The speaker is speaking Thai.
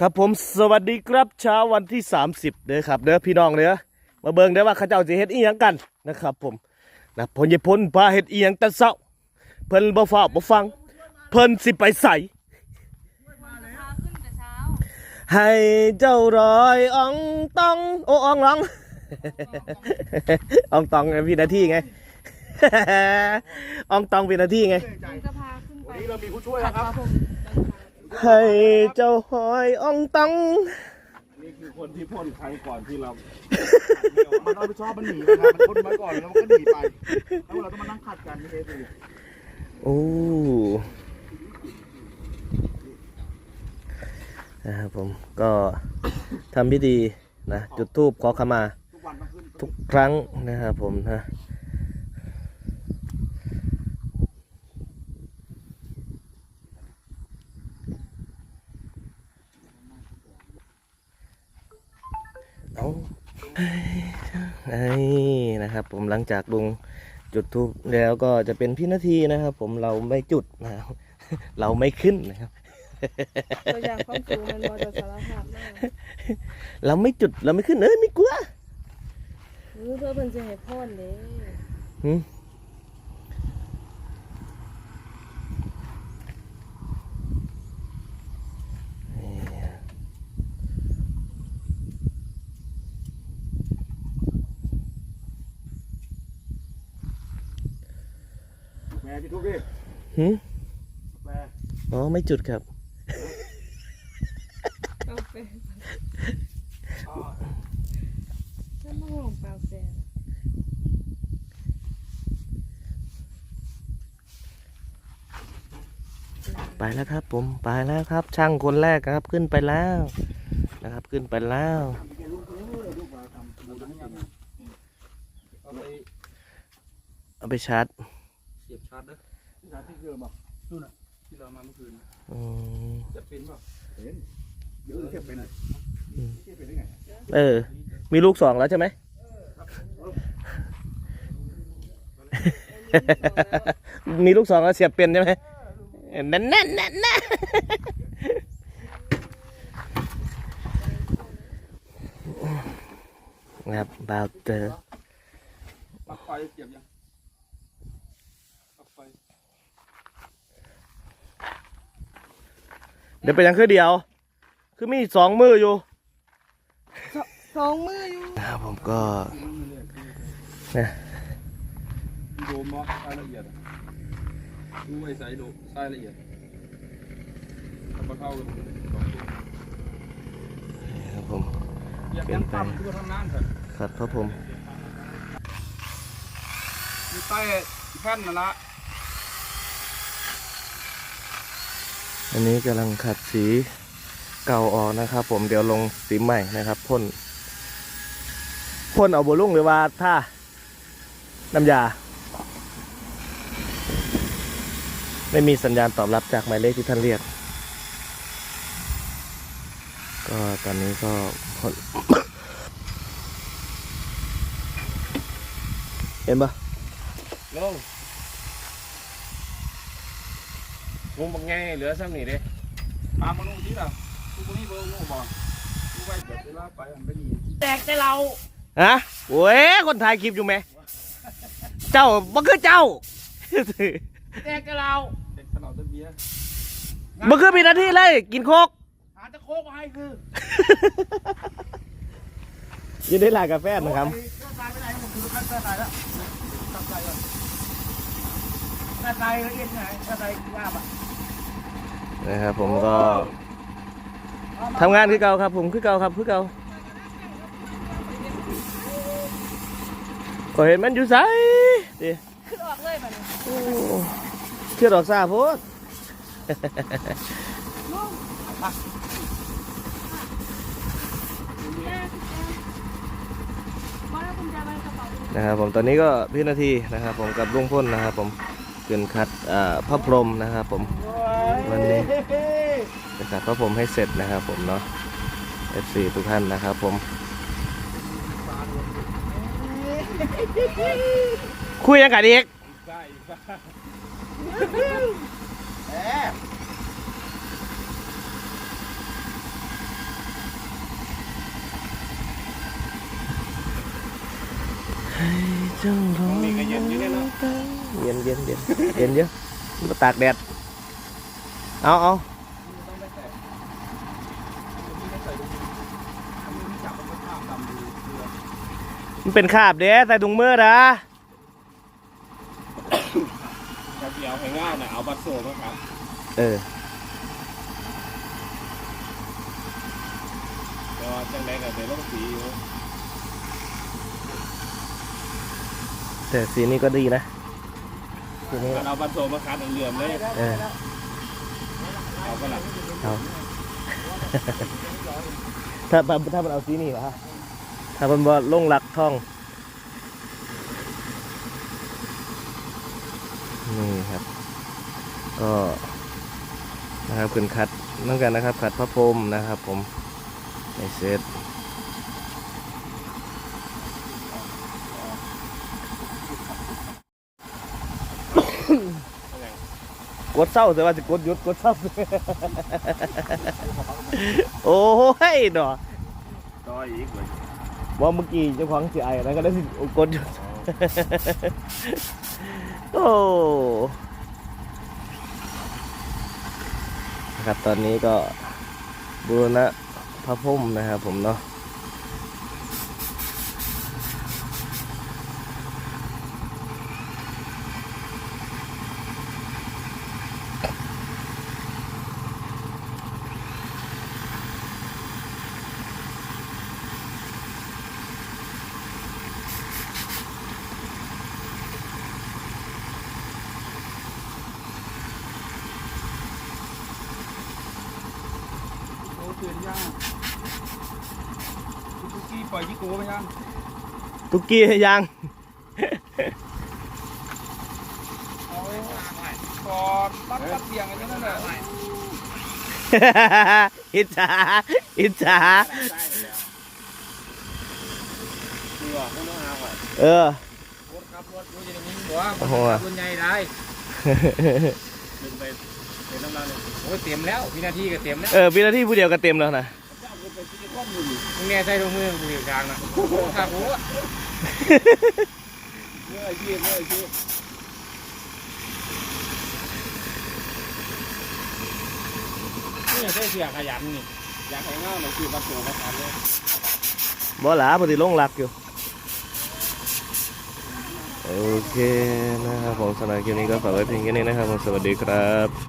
ครับผมสวัสดีครับเช้าวันที่ 30เด้อครับเด้อพี่น้องเด้อมาเบิ่งเด้อว่าเขาเจ้าสิเฮ็ดอีหยังกันนะครับ ผมนะพลยพลพาเฮ็ดอีหยังแต่เช้าเพิ่นบ่ฟ้าบ่ฟัง เพิ่นสิไปใส่พาขึ้นแต่เช้าให้เจ้ารอยอองตองโอ้อองร้องอองตองวินาทีไงอองตองวินาทีไงมันจะพาขึ้นไปวันนี้เรามีผู้ช่วยแล้วครับ ให้เจ้าหอยอองตองนี่คือคนที่พ่นใครก่อนที่เรา มันรับผิดชอบมันหนีนะครับมันพ่นมาก่อนแล้วมันก็หนีไป แล้วเราต้องมานั่งขัดกันไม่ใช่สิโอ้นะครับผมก็ทำพิธีนะจุดธูปขอขมาทุกวันต้องขึ้น ทุกครั้งนะครับผมนะ ไอ้นะครับ ผมหลังจากลุงจุดทูบแล้วก็จะเป็นพี่นาทีนะครับ ผมเราไม่จุดนะครับเราไม่ขึ้นนะครับตัวอย่างความสูงมันมอเตอร์สารภาพมากเราไม่จุดเราไม่ขึ้นเอ้ยไม่กลัวหรือเพื่อเพิ่นจะให้พ่อนเด้หื มแม่ที่ทุกดิหืมแม่อ๋อไม่จุดครับกาแฟฉันมาห่วงกาแฟไปแล้วครับ ผมไปแล้วครับ ช่างคนแรกครับขึ้นไปแล้วนะครับ ขึ้นไปแล้วเอาไป เอาไปชาร์จเสียบชาร์จ นะชาร์จที่เดิมอะนู่นน่ะที่เรามาเมื่อคืน อืมจะเป็นป่ะเป็นเดี๋ยวเทียบเป็นเทียบเป็นได้ไงเออ มีลูกสองแล้วใช่ไหมมีลูกสองแล้วเสียบเป็นใช่ไหมนั่นนั่นนั่นนั่นนะครับบาวเตอร์ปลั๊กไฟเสียบยังปลั๊กไฟ เดี๋ยวไปยังคือเดียว คือมีสองมืออยู่สองมืออยู่นะครับผมก็นะโดมรายละเอียดดูไว้ใส่โดรายละเอียดทำมาเข้ากันครับผมอยากยังต่ำทั่วทั้งนั้นเถอะครับครับผมมีใต้แท่นนะนะ อันนี้กำลังขัดสีเก่าออกนะครับ ผมเดี๋ยวลงสีใหม่นะครับพ่นพ่นเอาบลุ่งหรือว่าท่าน้ำยา ไม่มีสัญญาณตอบรับจากหมายเลขที่ท่านเรียก ก็ตอนนี้ก็พ่นเห็นปะลง งงบังไงเหลือซ้ำนี่เด้ตามมาลงที่ละกูบ่มีเบอร์ลงบ่กูไว้เดี๋ยวเวลาไปอันไปดีแตกแต่เราฮะโว้ยคนถ่ายคลิปอยู่ไหม เจ้าบ่คือเจ้าแตกแต่เราเด็กตลอดต้นเบียร์บ่คือมีหน้าที่เลย กินโคกหาตะโคกมาให้คืออยินได้ลานกาแฟนะครับเจ้าตายไปไหนผมคือข้าตายแล้วตัดใจก่อน ถ้าตายละเอียดไงถ้าตายยากอะนะครับผมก็ทำงานคือเก่าครับ ผมคือเก่าครับคือเก่าก็เห็นมันอยู่ไสดิคือออกเลยป่ะเนี่ยโอ้เชื่อดอกซาโพดนะครับผมตอนนี้ก็พี่นาทีนะครับผมกับลุงพ่นนะครับผม เกินคัดพระพรมนะครับผมวันนี้จะตัดพระพรมให้เสร็จนะครับผมเนาะ F4 ทุกท่านนะครับผม คุยยังกันอีกให้เจ้ารอ ย็นเย็นเยอะมันตากแดด เอาเอาต้องได้แต่ไม่ได้ใส่ตรงนี้อันนี้จับมันก็ข้าเอมันเป็นคาบเด้ใส่ถุงมือนะกระเจียวให้ง่ายนะเอาบัตรโซ่มาครับ เออแต่ว่าจังไรก็เดี๋ยวต้องสีอยู่แต่สีนี้ก็ดีนะ สีนี้เอาบัตรโซ่มาคัดเหลื่อมๆเลยเออเอาไปละเอาถ้าถ้าถ้ามันเอาสีนี้วะถ้ามันบ่ลงหลักท่อง นี่ครับ ก็นะครับคุณคัดนั่นกันนะครับ ขัดพระพรหมนะครับผมในเซต กดเศร้าแต่ว่าจะกดหยุดกดเศร้าโอ้ยดอกต่ออีกเลยว่าเมื่อกี้เจ้าของสีไอ้แล้วก็ได้สิกดหยุดโอ้ครับตอนนี้ก็บูรณะพระพุ่มนะครับผมเนาะ ย่างทุกกี้ปล่อยยี่โก้ไปย่างตุ๊กกี้ยังเอาไว้กอดรัดรัดเสียงอะไรนั่นแหละอิจฉาอิจฉาได้เลยแล้วนี่ว่าคุณต้องเอาเออรถครับรถรถอย่างนี้หัวโอ้โห คุณใหญ่ได้ดึงไปเป็นน้ำลายเลยโอ้ยเต็มแล้ววินาทีก็เต็มแล้วเออวินาทีผู้เดียวก็เต็มแล้วนะมึงแน่ใส่ถุงมือกูอยู่กลางนะครับกูเมื่ออาชีพเมื่ออาชีพนี่ใส่เสียขยันนี่อยากให้ง่ายหน่อยคือบัตรโซ่มาคัดเลยบ่หลาพอดีลงหลักอยู่ โอเคนะครับผมสำหรับคลิปนี้ก็ฝากไว้เพียงแค่นี้นะครับผมสวัสดีครับ